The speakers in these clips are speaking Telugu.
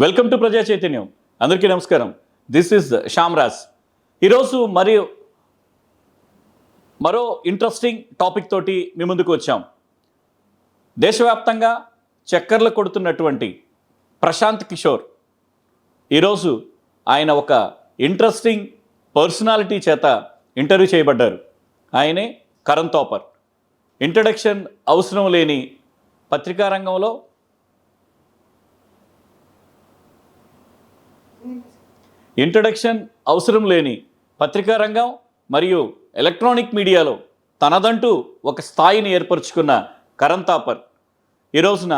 Welcome to Praja Chaitanyam. అందరికీ నమస్కారం. దిస్ ఇస్ శ్యామ్రాజ్ ఈరోజు మరి మరో ఇంట్రెస్టింగ్ టాపిక్ తోటి మీ ముందుకు వచ్చాం. దేశవ్యాప్తంగా చక్కర్లు కొడుతున్నటువంటి ప్రశాంత్ కిషోర్. ఈరోజు ఆయన ఒక ఇంట్రెస్టింగ్ పర్సనాలిటీ చేత ఇంటర్వ్యూ చేయబడ్డారు. ఆయనే కరణ్ తోపర్. ఇంట్రడక్షన్ అవసరం లేని పత్రికా రంగంలో ఇంట్రడక్షన్ అవసరం లేని పత్రికా రంగం మరియు ఎలక్ట్రానిక్ మీడియాలో తనదంటూ ఒక స్థాయిని ఏర్పరచుకున్న కరణ్ తాపర్ ఈ రోజున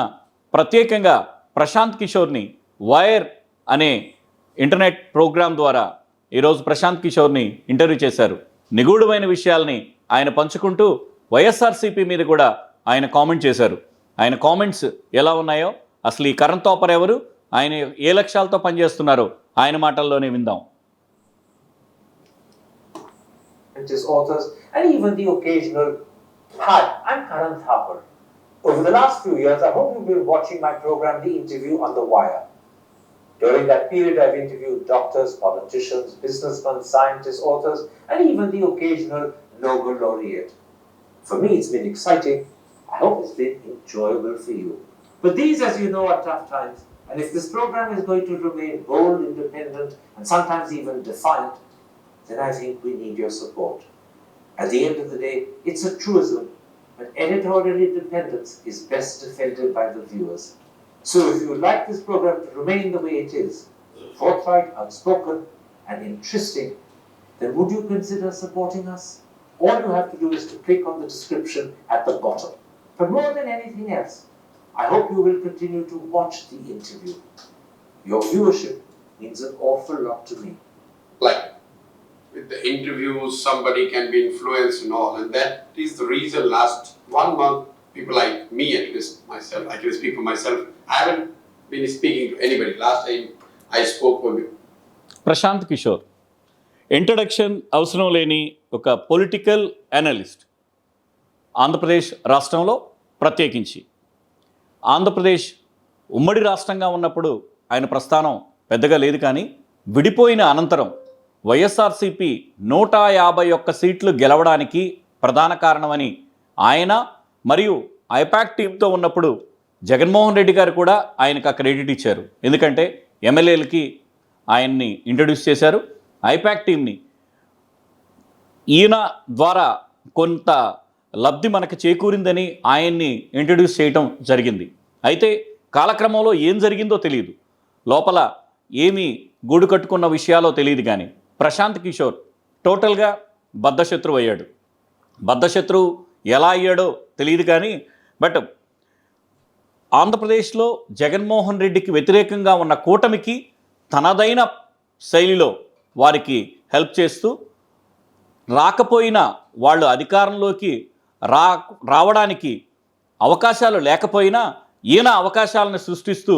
ప్రత్యేకంగా ప్రశాంత్ కిషోర్ని వైర్ అనే ఇంటర్నెట్ ప్రోగ్రాం ద్వారా ఈరోజు ప్రశాంత్ కిషోర్ని ఇంటర్వ్యూ చేశారు. నిగూఢమైన విషయాల్ని ఆయన పంచుకుంటూ వైఎస్ఆర్సీపీ మీద కూడా ఆయన కామెంట్ చేశారు. ఆయన కామెంట్స్ ఎలా ఉన్నాయో అసలు ఈ కరణ్ తోపర్ ఎవరు ఆయన ఏ లక్ష్యాలతో పనిచేస్తున్నారో ఆయన మాటల్లోనే విందాం scientists, authors, and even the occasional Hi, I'm Karan Thapar. Over the last few years, I hope you've been watching my program, The Interview on the Wire. During that period, I've interviewed doctors, politicians, businessmen, scientists, authors, and even the occasional Nobel laureate. For me, it's been exciting. I hope it's been enjoyable for you. But these, as you know, are tough times. and if this program is going to remain bold, independent, and sometimes even defiant, then I think we need your support. At the end of the day, it's a truism, but editorial independence is best defended by the viewers. So if you would like this program to remain the way it is, forthright, outspoken, and interesting, then would you consider supporting us? All you have to do is to click on the description at the bottom. But more than anything else, I hope you will continue to watch the interview. Your viewership means an awful lot to me. like with the interviews somebody can be influenced and all and that is the reason last one month people like me at least myself i can speak for myself i haven't been speaking to anybody last time i spoke for Prashant Kishor introduction అవసరం లేని ఒక పొలిటికల్ అనలిస్ట్ ఆంధ్రప్రదేశ్ రాష్ట్రంలో ప్రత్యేకించి ఆంధ్రప్రదేశ్ ఉమ్మడి రాష్ట్రంగా ఉన్నప్పుడు ఆయన ప్రస్థానం పెద్దగా లేదు కానీ విడిపోయిన అనంతరం వైఎస్ఆర్సీపీ నూట యాభై ఒక్క సీట్లు గెలవడానికి ప్రధాన కారణమని ఆయన మరియు ఐపాక్ టీంతో ఉన్నప్పుడు జగన్మోహన్ రెడ్డి గారు కూడా ఆయనకు ఆ క్రెడిట్ ఇచ్చారు. ఎందుకంటే ఎమ్మెల్యేలకి ఆయన్ని ఇంట్రడ్యూస్ చేశారు. ఐపాక్ టీంని ఈయన ద్వారా కొంత లబ్ధి మనకు చేకూరిందని ఆయన్ని ఇంట్రడ్యూస్ చేయటం జరిగింది. అయితే కాలక్రమంలో ఏం జరిగిందో తెలియదు. లోపల ఏమి గూడు కట్టుకున్న విషయాలో తెలియదు కానీ ప్రశాంత్ కిషోర్ టోటల్గా బద్ధశత్రువు అయ్యాడు. బద్ధశత్రువు ఎలా అయ్యాడో తెలియదు కానీ బట్ ఆంధ్రప్రదేశ్లో జగన్మోహన్ రెడ్డికి వ్యతిరేకంగా ఉన్న కూటమికి తనదైన శైలిలో వారికి హెల్ప్ చేస్తూ రాకపోయినా వాళ్ళు అధికారంలోకి రా రావడానికి అవకాశాలు లేకపోయినా ఈయన అవకాశాలను సృష్టిస్తూ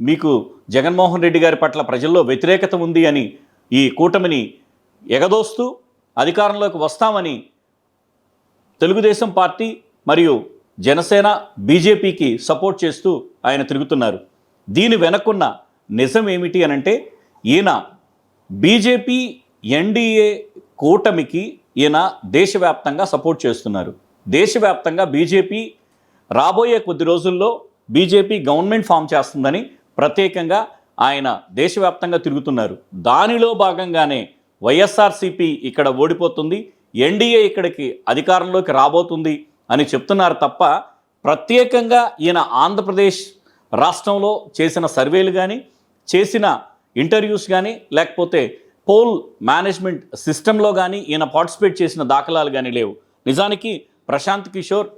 మీకు జగన్మోహన్ రెడ్డి గారి పట్ల ప్రజల్లో వ్యతిరేకత ఉంది అని ఈ కూటమిని ఎగదోస్తూ అధికారంలోకి వస్తామని తెలుగుదేశం పార్టీ మరియు జనసేన బీజేపీకి సపోర్ట్ చేస్తూ ఆయన తిరుగుతున్నారు. దీని వెనక్కున్న నిజం ఏమిటి అనంటే ఈయన బీజేపీ ఎన్డీఏ కూటమికి ఈయన దేశవ్యాప్తంగా సపోర్ట్ చేస్తున్నారు. దేశవ్యాప్తంగా బీజేపీ రాబోయే కొద్ది రోజుల్లో బీజేపీ గవర్నమెంట్ ఫామ్ చేస్తుందని ప్రత్యేకంగా ఆయన దేశవ్యాప్తంగా తిరుగుతున్నారు. దానిలో భాగంగానే వైఎస్ఆర్సీపీ ఇక్కడ ఓడిపోతుంది. ఎన్డీఏ ఇక్కడికి అధికారంలోకి రాబోతుంది అని చెప్తున్నారు తప్ప ప్రత్యేకంగా ఈయన ఆంధ్రప్రదేశ్ రాష్ట్రంలో చేసిన సర్వేలు కానీ చేసిన ఇంటర్వ్యూస్ కానీ లేకపోతే పోల్ మేనేజ్మెంట్ సిస్టంలో కానీ ఈయన పార్టిసిపేట్ చేసిన దాఖలాలు కానీ లేవు. నిజానికి ప్రశాంత్ కిషోర్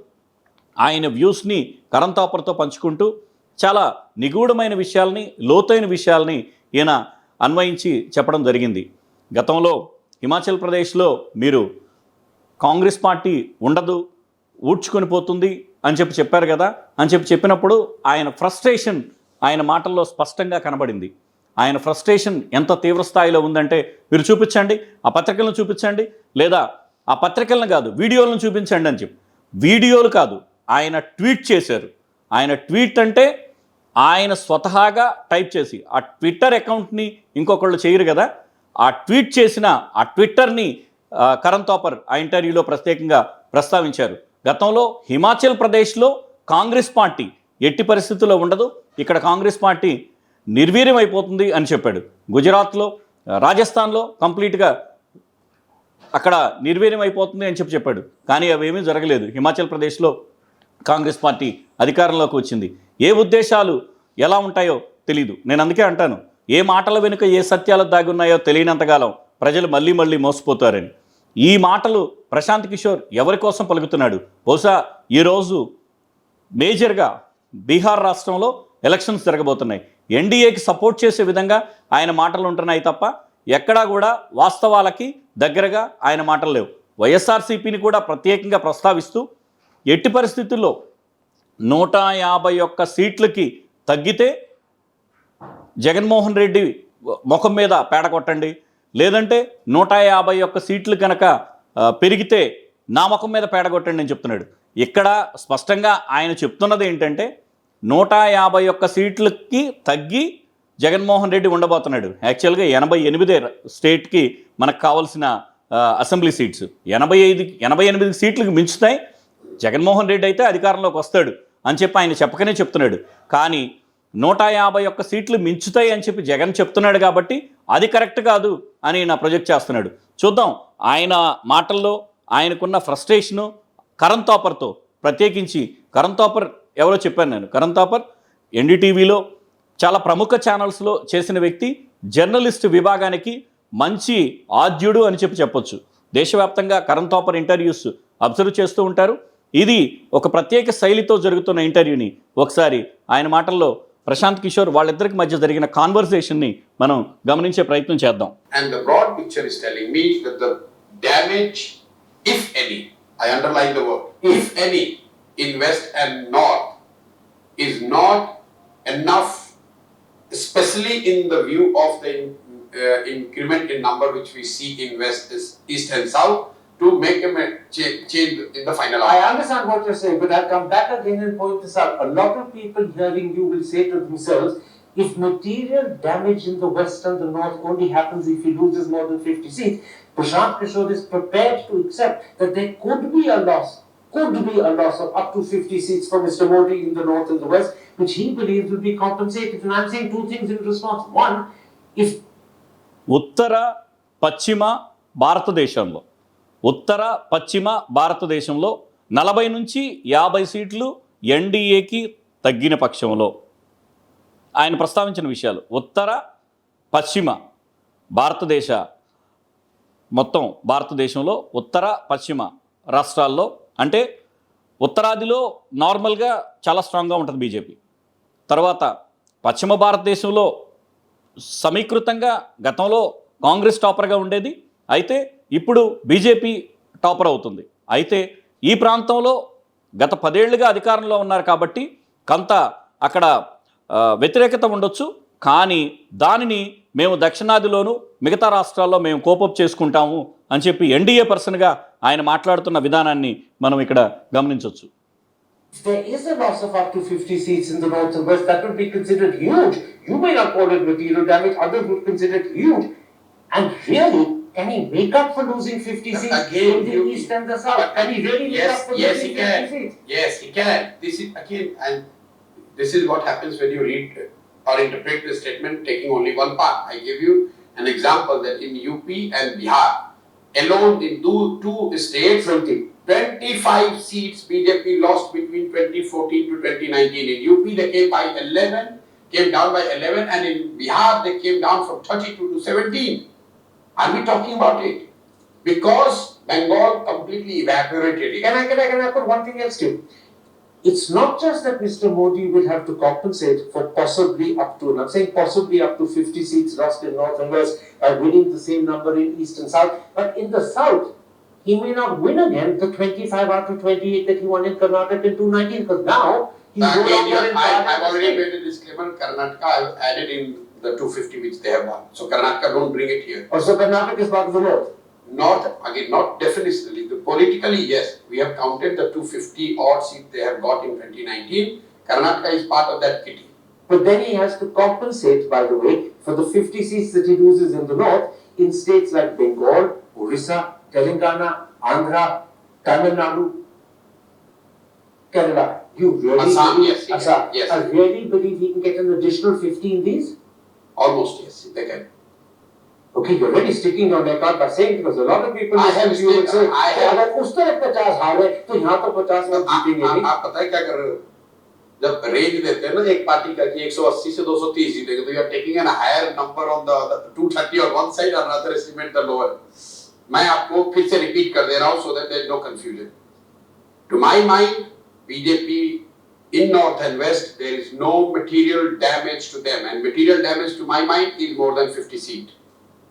ఆయన వ్యూస్ని కరంతాపర్తో పంచుకుంటూ చాలా నిగూఢమైన విషయాల్ని లోతైన విషయాల్ని ఈయన అన్వయించి చెప్పడం జరిగింది. గతంలో హిమాచల్ ప్రదేశ్లో మీరు కాంగ్రెస్ పార్టీ ఉండదు ఊడ్చుకొని పోతుంది అని చెప్పి చెప్పారు కదా అని చెప్పి చెప్పినప్పుడు ఆయన ఫ్రస్ట్రేషన్ ఆయన మాటల్లో స్పష్టంగా కనబడింది. ఆయన ఫ్రస్ట్రేషన్ ఎంత తీవ్ర స్థాయిలో ఉందంటే మీరు చూపించండి ఆ పత్రికలను చూపించండి లేదా ఆ పత్రికలను కాదు వీడియోలను చూపించండి అని చెప్పి. వీడియోలు కాదు ఆయన ట్వీట్ చేశారు. ఆయన ట్వీట్ అంటే ఆయన స్వతహాగా టైప్ చేసి ఆ ట్విట్టర్ అకౌంట్ని ఇంకొకళ్ళు చేయరు కదా ఆ ట్వీట్ చేసిన ఆ ట్విట్టర్ని కరణ్ తోపర్ ఆ ఇంటర్వ్యూలో ప్రత్యేకంగా ప్రస్తావించారు. గతంలో హిమాచల్ ప్రదేశ్లో కాంగ్రెస్ పార్టీ ఎట్టి పరిస్థితుల్లో ఉండదు ఇక్కడ కాంగ్రెస్ పార్టీ నిర్వీర్యం అయిపోతుంది అని చెప్పాడు. గుజరాత్లో రాజస్థాన్లో కంప్లీట్గా అక్కడ నిర్వీర్యం అయిపోతుంది అని చెప్పి చెప్పాడు. కానీ అవేమీ జరగలేదు. హిమాచల్ ప్రదేశ్లో కాంగ్రెస్ పార్టీ అధికారంలోకి వచ్చింది. ఏ ఉద్దేశాలు ఎలా ఉంటాయో తెలీదు. నేను అందుకే అంటాను ఏ మాటల వెనుక ఏ సత్యాలు దాగి ఉన్నాయో తెలియనంతకాలం ప్రజలు మళ్ళీ మళ్ళీ మోసపోతారని. ఈ మాటలు ప్రశాంత్ కిషోర్ ఎవరి కోసం పలుకుతున్నాడు? బహుశా ఈరోజు మేజర్గా బీహార్ రాష్ట్రంలో ఎలక్షన్స్ జరగబోతున్నాయి. ఎన్డీఏకి సపోర్ట్ చేసే విధంగా ఆయన మాటలు ఉంటున్నాయి తప్ప ఎక్కడా కూడా వాస్తవాలకి దగ్గరగా ఆయన మాటలు లేవు. వైఎస్ఆర్సీపీని కూడా ప్రత్యేకంగా ప్రస్తావిస్తూ ఎట్టి పరిస్థితుల్లో నూట యాభై ఒక్క సీట్లకి తగ్గితే జగన్మోహన్ రెడ్డి ముఖం మీద పేడ కొట్టండి. లేదంటే నూట యాభై ఒక్క సీట్లు కనుక పెరిగితే నా ముఖం మీద పేడ కొట్టండి అని చెప్తున్నాడు. ఇక్కడ స్పష్టంగా ఆయన చెప్తున్నది ఏంటంటే నూట యాభై ఒక్క సీట్లకి తగ్గి జగన్మోహన్ రెడ్డి ఉండబోతున్నాడు. యాక్చువల్గా ఎనభై ఎనిమిదే స్టేట్కి మనకు కావాల్సిన అసెంబ్లీ సీట్స్. ఎనభై ఐదు ఎనభై ఎనిమిది సీట్లకు మించుతాయి. జగన్మోహన్ రెడ్డి అయితే అధికారంలోకి వస్తాడు అని చెప్పి ఆయన చెప్పకనే చెప్తున్నాడు. కానీ నూట యాభై ఒక్క సీట్లు మించుతాయి అని చెప్పి జగన్ చెప్తున్నాడు కాబట్టి అది కరెక్ట్ కాదు అని నా ప్రొజెక్ట్ చేస్తున్నాడు. చూద్దాం. ఆయన మాటల్లో ఆయనకున్న ఫ్రస్ట్రేషను కరణ్ తాపర్తో ప్రత్యేకించి కరణ్ తాపర్ ఎవరో చెప్పాను నేను. కరణ్ తాపర్ ఎన్డీటీవీలో చాలా ప్రముఖ ఛానల్స్లో చేసిన వ్యక్తి జర్నలిస్ట్ విభాగానికి మంచి ఆద్యుడు అని చెప్పి చెప్పొచ్చు. దేశవ్యాప్తంగా కరణ్ తోపర్ ఇంటర్వ్యూస్ అబ్జర్వ్ చేస్తూ ఉంటారు. ఇది ఒక ప్రత్యేక శైలితో జరుగుతున్న ఇంటర్వ్యూని ఒకసారి ఆయన మాటల్లో ప్రశాంత్ కిషోర్ వాళ్ళిద్దరికి మధ్య జరిగిన కాన్వర్సేషన్ని మనం గమనించే ప్రయత్నం చేద్దాం. And the broad picture is telling me that the damage if any I underline the word if any in west and north is not enough especially in the view of the uh, increment in number which we see in West, is East and South, to make a cha- change in the final I understand what you're saying, but I'll come back again and point this out. A lot of people hearing you will say to themselves, if material damage in the west and the north only happens if he loses more than 50 seats, Prashant Kishore is prepared to accept that there could be a loss, could be a loss of up to 50 seats for Mr. Modi in the north and the west, which he believes would be compensated. And I'm saying two things in response. One, if ఉత్తర పశ్చిమ భారతదేశంలో ఉత్తర పశ్చిమ భారతదేశంలో నలభై నుంచి యాభై సీట్లు ఎన్డీఏకి తగ్గిన పక్షంలో ఆయన ప్రస్తావించిన విషయాలు ఉత్తర పశ్చిమ భారతదేశ మొత్తం భారతదేశంలో ఉత్తర పశ్చిమ రాష్ట్రాల్లో అంటే ఉత్తరాదిలో నార్మల్గా చాలా స్ట్రాంగ్గా ఉంటుంది బీజేపీ తర్వాత పశ్చిమ భారతదేశంలో సమీకృతంగా గతంలో కాంగ్రెస్ టాపర్గా ఉండేది. అయితే ఇప్పుడు బీజేపీ టాపర్ అవుతుంది. అయితే ఈ ప్రాంతంలో గత పదేళ్ళుగా అధికారంలో ఉన్నారు కాబట్టి కొంత అక్కడ వ్యతిరేకత ఉండొచ్చు. కానీ దానిని మేము దక్షిణాదిలోను మిగతా రాష్ట్రాల్లో మేము కోపప్ చేసుకుంటాము అని చెప్పి ఎన్డీఏ పర్సన్గా ఆయన మాట్లాడుతున్న విధానాన్ని మనం ఇక్కడ గమనించవచ్చు there is a loss of up to 50 seats in the north and west, that would be considered huge. You may not call it material damage, others would consider it huge. And really, can he make up for losing 50 seats Again, in the you- east and the south? Can he really make Yes, up for yes, losing he 50 can. seats? Yes, he can. This is again, and this is what happens when you read or interpret the statement taking only one part. I give you an example that in UP and Bihar, alone in two, two states, 20. 25 seats BJP lost between 2014 to 2019. In UP, they came by 11, came down by 11, and in Bihar, they came down from 32 to 17. Are we talking about it? Because Bengal completely evaporated. it. Can I, can I, can put one thing else too? It's not just that Mr. Modi will have to compensate for possibly up to, and I'm saying possibly up to 50 seats lost in North and West by winning the same number in East and South, but in the South, he may not win again the 25 out of 28 that he won in Karnataka in 2019, because now he's Again, uh, longer yeah, I, I've already made a disclaimer. Karnataka, I've added in the 250 which they have won. So Karnataka don't bring it here. Oh, also, Karnataka is part of the North. Not again, not definitionally. The politically, yes, we have counted the 250 odd seats they have got in 2019. Karnataka is part of that kitty. But then he has to compensate, by the way, for the 50 seats that he loses in the north in states like Bengal, Orissa, Telangana, Andhra, Tamil Nadu, Kerala. You really Assam, believe, yes, yes, Assam, yes. I really believe he can get an additional 50 in these? Almost yes, they can. Okay, you're really sticking your neck out by saying because a lot of people I listen have to you and say, stick- I have- अगर उस तरफ 50 हार है तो यहाँ तो 50 में आप जीतेंगे आप- नहीं आप पता है क्या कर रहे हो जब रेंज देते हैं ना एक पार्टी का कि 180 से 230 जीतेंगे तो you are taking an higher number on the 230 on one side और अदर एस्टिमेट द लोअर मैं आपको फिर से रिपीट कर दे रहा हूं so that there is no confusion to my mind BJP in north and west there is no material damage to them and material damage to my mind is more than 50 seat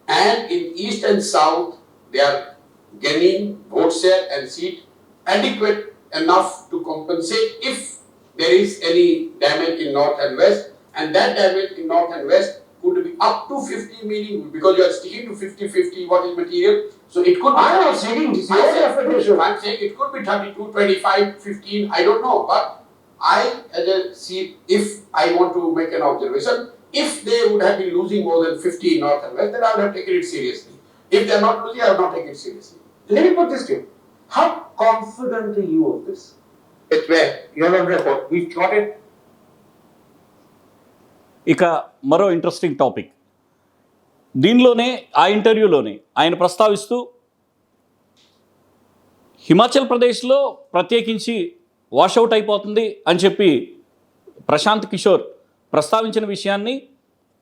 and in east and south they are gaining vote share and seat adequate enough to compensate if there is any damage in north and west and that damage in north and west could be up to 50 meaning because you are sticking to 50 50 what is material so it could be I'm not saying this is I'm definition. saying, it could be 32, 25, 15, I don't know. But I, as a see, if I want to make an observation, if they would have been losing more than 50 in North and West, then I would have taken it seriously. If they are not losing, I would not take it seriously. Let me put this to you. How confident are you of this? It's where You're on record. We've got it. ఇక మరో ఇంట్రెస్టింగ్ టాపిక్ దీనిలోనే ఆ ఇంటర్వ్యూలోనే ఆయన ప్రస్తావిస్తూ హిమాచల్ ప్రదేశ్లో ప్రత్యేకించి వాషౌట్ అయిపోతుంది అని చెప్పి ప్రశాంత్ కిషోర్ ప్రస్తావించిన విషయాన్ని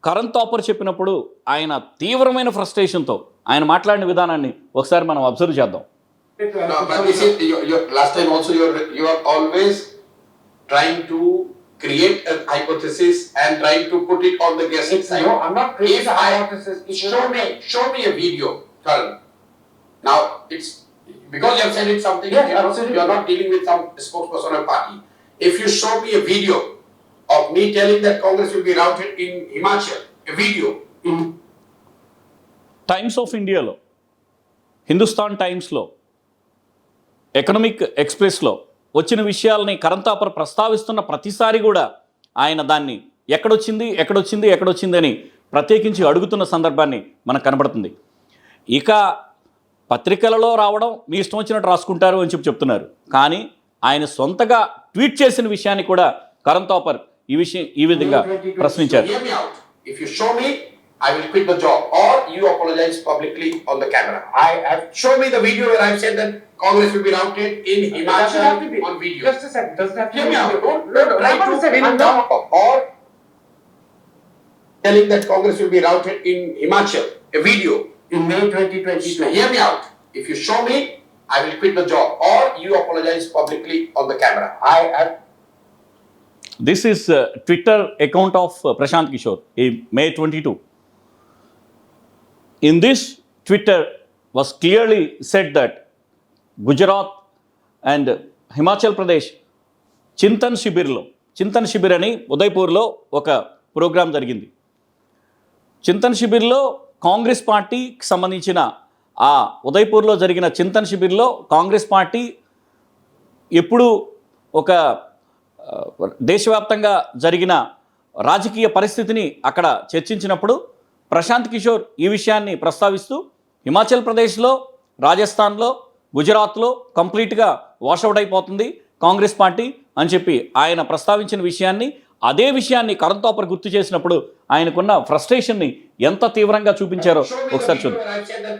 కరణ్ తాపర్ చెప్పినప్పుడు ఆయన తీవ్రమైన ఫ్రస్ట్రేషన్తో ఆయన మాట్లాడిన విధానాన్ని ఒకసారి మనం అబ్జర్వ్ చేద్దాం. No, but you see, you, you, last time also you are you are always trying to create a hypothesis and trying to put it on the guessing side. No, I'm not creating If a I- hypothesis. It's Show me, show me a video, Karan. Now it's because you have said it something. Yes, you, know, absolutely. you are not dealing with some spokesperson of party. If you show me a video of me telling that Congress will be routed in Himachal, a video in Times of ఇండియాలో హిందుస్థాన్ టైమ్స్లో ఎకనామిక్ ఎక్స్ప్రెస్లో వచ్చిన విషయాలని కరంతాపర్ ప్రస్తావిస్తున్న ప్రతిసారి కూడా ఆయన దాన్ని ఎక్కడొచ్చింది ఎక్కడొచ్చింది ఎక్కడొచ్చింది అని ప్రత్యేకించి అడుగుతున్న సందర్భాన్ని మనకు కనబడుతుంది. ఇక పత్రికలలో రావడం మీ ఇష్టం వచ్చినట్టు రాసుకుంటారు అని చెప్పి చెప్తున్నారు. కానీ ఆయన సొంతగా ట్వీట్ చేసిన విషయాన్ని కూడా కరంతాపర్ ఈ విషయం ఈ విధంగా ప్రశ్నించారు. Hear me out. If you show me, I will quit the job, or you apologize publicly on the camera. I have show me the video where I have said that Congress will be routed in It doesn't have to be. Himachal on video. Just a second. Doesn't have to Hear be. me out. Don't, No, don't try to saying- pin down or telling that Congress will be routed in Himachal. A video. In May 2022. Hear me out. If you show me, I will quit the job, or you apologize publicly on the camera. I have This is uh, Twitter account of uh, Prashant Kishore, in May 22. In this, Twitter was clearly said that Gujarat and Himachal Pradesh Chintan శిబిర్లో చింతన్ శిబిర్ అని ఉదయ్పూర్లో ఒక ప్రోగ్రాం జరిగింది. చింతన్ శిబిర్లో కాంగ్రెస్ పార్టీకి సంబంధించిన ఆ ఉదయ్పూర్లో జరిగిన చింతన్ శిబిర్లో కాంగ్రెస్ పార్టీ ఎప్పుడు ఒక దేశవ్యాప్తంగా జరిగిన రాజకీయ పరిస్థితిని అక్కడ చర్చించినప్పుడు ప్రశాంత్ కిషోర్ ఈ విషయాన్ని ప్రస్తావిస్తూ హిమాచల్ ప్రదేశ్లో రాజస్థాన్లో గుజరాత్లో కంప్లీట్గా వాషౌట్ అయిపోతుంది కాంగ్రెస్ పార్టీ అని చెప్పి ఆయన ప్రస్తావించిన విషయాన్ని అదే విషయాన్ని కరణ్ గుర్తు చేసినప్పుడు ఆయనకున్న ఫ్రస్ట్రేషన్ని ఎంత తీవ్రంగా చూపించారో ఒకసారి చూద్దాం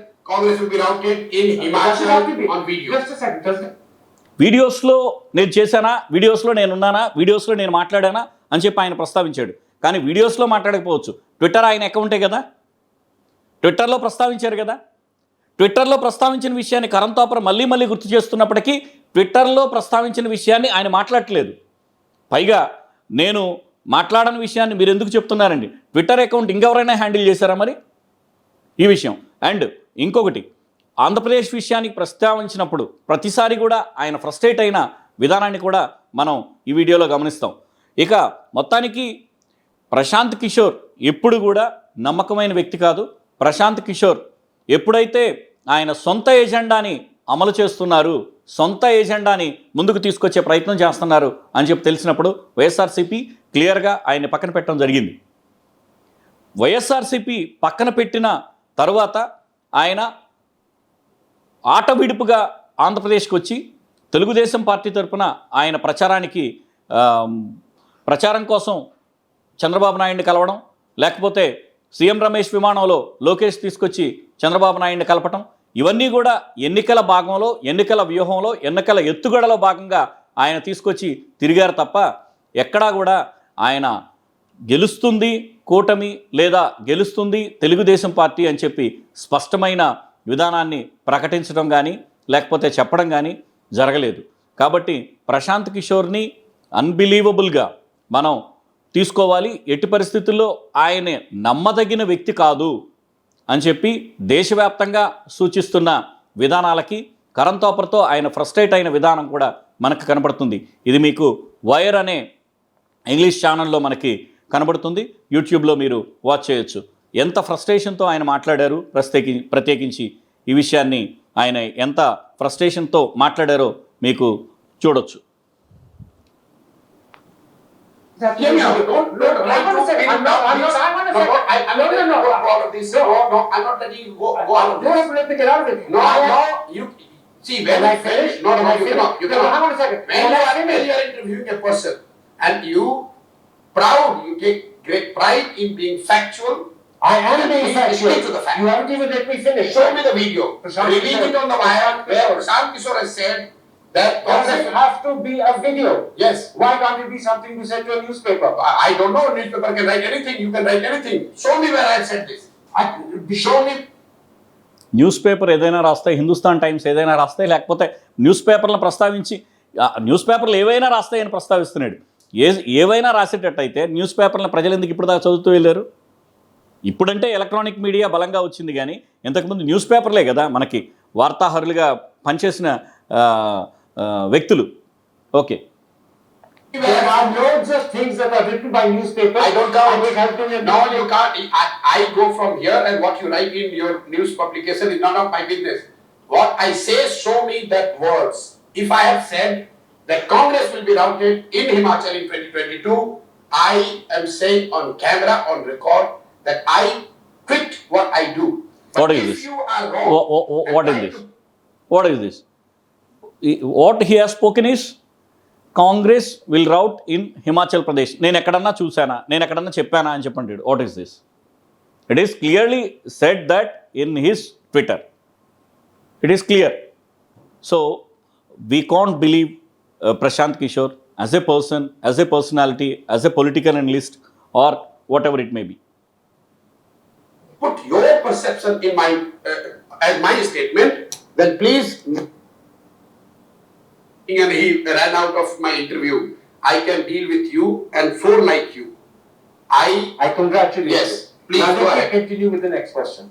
వీడియోస్లో నేను చేశానా? వీడియోస్లో నేను ఉన్నానా? వీడియోస్లో నేను మాట్లాడానా? అని చెప్పి ఆయన ప్రస్తావించాడు. కానీ వీడియోస్లో మాట్లాడకపోవచ్చు. ట్విట్టర్ ఆయన అకౌంటే కదా? ట్విట్టర్లో ప్రస్తావించారు కదా? ట్విట్టర్లో ప్రస్తావించిన విషయాన్ని కరణ్ తాపర్ మళ్ళీ మళ్ళీ గుర్తు చేస్తున్నప్పటికీ ట్విట్టర్లో ప్రస్తావించిన విషయాన్ని ఆయన మాట్లాడట్లేదు. పైగా నేను మాట్లాడని విషయాన్ని మీరు ఎందుకు చెప్తున్నారండి? ట్విట్టర్ అకౌంట్ ఇంకెవరైనా హ్యాండిల్ చేశారా మరి? ఈ విషయం. అండ్ ఇంకొకటి ఆంధ్రప్రదేశ్ విషయానికి ప్రస్తావించినప్పుడు ప్రతిసారి కూడా ఆయన ఫ్రస్ట్రేట్ అయిన విధానాన్ని కూడా మనం ఈ వీడియోలో గమనిస్తాం. ఇక మొత్తానికి ప్రశాంత్ కిషోర్ ఎప్పుడు కూడా నమ్మకమైన వ్యక్తి కాదు. ప్రశాంత్ కిషోర్ ఎప్పుడైతే ఆయన సొంత ఎజెండాని అమలు చేస్తున్నారు సొంత ఎజెండాని ముందుకు తీసుకొచ్చే ప్రయత్నం చేస్తున్నారు అని చెప్పి తెలిసినప్పుడు వైఎస్ఆర్సీపీ క్లియర్గా ఆయన్ని పక్కన పెట్టడం జరిగింది. వైఎస్ఆర్సీపీ పక్కన పెట్టిన తరువాత ఆయన ఆట విడుపుగా ఆంధ్రప్రదేశ్కి వచ్చి తెలుగుదేశం పార్టీ తరపున ఆయన ప్రచారానికి ప్రచారం కోసం చంద్రబాబు నాయుడిని కలవడం లేకపోతే సీఎం రమేష్ విమానంలో లోకేష్ తీసుకొచ్చి చంద్రబాబు నాయుడిని కలపటం ఇవన్నీ కూడా ఎన్నికల భాగంలో ఎన్నికల వ్యూహంలో ఎన్నికల ఎత్తుగడలో భాగంగా ఆయన తీసుకొచ్చి తిరిగారు తప్ప ఎక్కడా కూడా ఆయన గెలుస్తుంది కూటమి లేదా గెలుస్తుంది తెలుగుదేశం పార్టీ అని చెప్పి స్పష్టమైన విధానాన్ని ప్రకటించడం కానీ లేకపోతే చెప్పడం కానీ జరగలేదు. కాబట్టి ప్రశాంత్ కిషోర్ని అన్బిలీవబుల్గా మనం తీసుకోవాలి. ఎట్టి పరిస్థితుల్లో ఆయనే నమ్మదగిన వ్యక్తి కాదు అని చెప్పి దేశవ్యాప్తంగా సూచిస్తున్న విధానాలకి కరంతోపర్తో ఆయన ఫ్రస్ట్రేట్ అయిన విధానం కూడా మనకు కనబడుతుంది. ఇది మీకు వైర్ అనే ఇంగ్లీష్ ఛానల్లో మనకి కనబడుతుంది. యూట్యూబ్లో మీరు వాచ్ చేయొచ్చు. ఎంత ఫ్రస్ట్రేషన్తో ఆయన మాట్లాడారు ప్రత్యేకి ప్రత్యేకించి ఈ విషయాన్ని ఆయన ఎంత ఫ్రస్ట్రేషన్తో మాట్లాడారో మీకు చూడొచ్చు. That Hear me out. Don't, try Hang on a to second. spin it No. I'm not- please. hang on a No, no. I, I'm No, not no, letting no. you go out of this. No. No, no, I'm not letting you go, go out of this. have to get out of it. No, I no, you, see, when I finish, no, no, you cannot, you No, hang cannot. on a second. When you I are, when you are interviewing a person and you proud, you take great pride in being factual, I am being factual. to the fact? You haven't even let me finish. show me the video. Kishore. it on the wire where Prashant Kishore has said that Does it have to be a video? yes, Why can't it be something you said to a newspaper? I, I don't know, newspaper can write anything, you can write anything. Show me where I said this. I, Show me newspaper ఏదైనా రాస్తాయి హిందుస్థాన్ టైమ్స్ ఏదైనా రాస్తాయి లేకపోతే న్యూస్ పేపర్లను ప్రస్తావించి న్యూస్ పేపర్లు ఏవైనా రాస్తాయని ప్రస్తావిస్తున్నాడు ఏ ఏవైనా రాసేటట్టయితే న్యూస్ పేపర్లను ప్రజలు ఎందుకు ఇప్పుడు దాకా చదువుతూ వెళ్ళారు ఇప్పుడంటే ఎలక్ట్రానిక్ మీడియా బలంగా వచ్చింది కానీ ఇంతకుముందు న్యూస్ పేపర్లే కదా మనకి వార్తాహరులుగా పనిచేసిన వ్యక్తులు okay there are loads of things that are written by newspapers. I don't count. and it has been No, you can't. I, I go from here and what you write in your news publication is none of my business. What I say, show me that words. If I have said that Congress will be routed in Himachal in 2022, I am saying on camera, on record, that I quit what I do. But What is if this? you are wrong, Wha- wha- wha- and what is try this? to- what is this What he has spoken is Congress will rout in Himachal Pradesh నేను ఎక్కడన్నా చూసానా నేను ఎక్కడన్నా చెప్పానా అని చెప్పండి what is this it is clearly said that in his Twitter it is clear so we can't believe Prashant Kishor as a person as a personality as a political analyst or whatever it may be put your perception in my uh, as my statement, then please. and he ran out of my interview. I can deal with you and four like you. I, I congratulate Yes, you. please now go let me ahead. continue with the next question.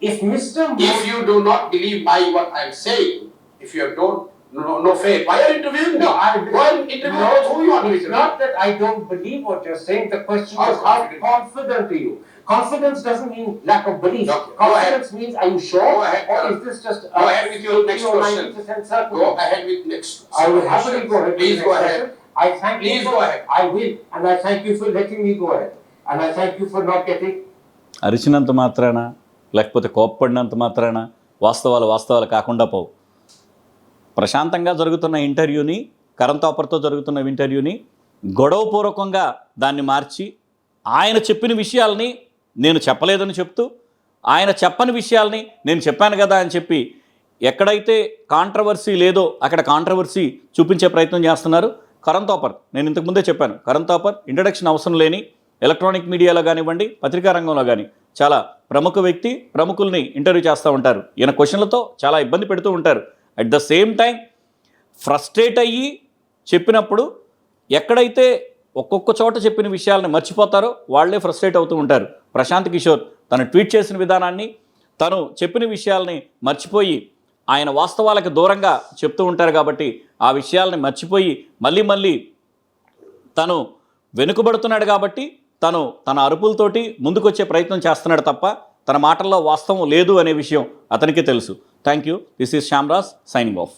If Mr. Modi, if you do not believe my what I'm saying, if you don't no, no faith, why are you interviewing me? No, I go and interview no, who you want to It's interview. not that I don't believe what you're saying. The question is, how confident? confident are you? Confidence doesn't mean lack of belief. Ahead. Confidence means are you sure? Go ahead, or is this just Go ahead with your next 80 or question. 90% certain? Go ahead with next. I will happily go ahead Please go ahead. I thank Please you for, go ahead. I will, and I thank you for letting me go ahead. And I thank you for not getting అరిచినంత మాత్రాన లేకపోతే కోప్పడినంత మాత్రాన వాస్తవాలు వాస్తవాలు కాకుండా పోవు ప్రశాంతంగా జరుగుతున్న ఇంటర్వ్యూని కరణ్ తాపర్తో జరుగుతున్న ఇంటర్వ్యూని గొడవపూర్వకంగా దాన్ని మార్చి ఆయన చెప్పిన విషయాల్ని నేను చెప్పలేదని చెప్తూ ఆయన చెప్పని విషయాల్ని నేను చెప్పాను కదా అని చెప్పి ఎక్కడైతే కాంట్రవర్సీ లేదో అక్కడ కాంట్రవర్సీ చూపించే ప్రయత్నం చేస్తున్నారు కరణ్ తాపర్ నేను ఇంతకుముందే చెప్పాను కరణ్ తాపర్ ఇంట్రడక్షన్ అవసరం లేని ఎలక్ట్రానిక్ మీడియాలో కానివ్వండి పత్రికా రంగంలో కానీ చాలా ప్రముఖ వ్యక్తి ప్రముఖుల్ని ఇంటర్వ్యూ చేస్తూ ఉంటారు. ఈయన క్వశ్చన్లతో చాలా ఇబ్బంది పెడుతూ ఉంటారు. At the same time frustrate అయ్యి చెప్పినప్పుడు ఎక్కడైతే ఒక్కొక్క చోట చెప్పిన విషయాలను మర్చిపోతారో వాళ్ళే ఫ్రస్ట్రేట్ అవుతూ ఉంటారు. ప్రశాంత్ కిషోర్ తను ట్వీట్ చేసిన విధానాన్ని తను చెప్పిన విషయాల్ని మర్చిపోయి ఆయన వాస్తవాలకు దూరంగా చెప్తూ ఉంటారు కాబట్టి ఆ విషయాల్ని మర్చిపోయి మళ్ళీ మళ్ళీ తను వెనుకబడుతున్నాడు కాబట్టి తను తన అరుపులతోటి ముందుకొచ్చే ప్రయత్నం చేస్తున్నాడు తప్ప తన మాటల్లో వాస్తవం లేదు అనే విషయం అతనికి తెలుసు. Thank you this is Shyamraj signing off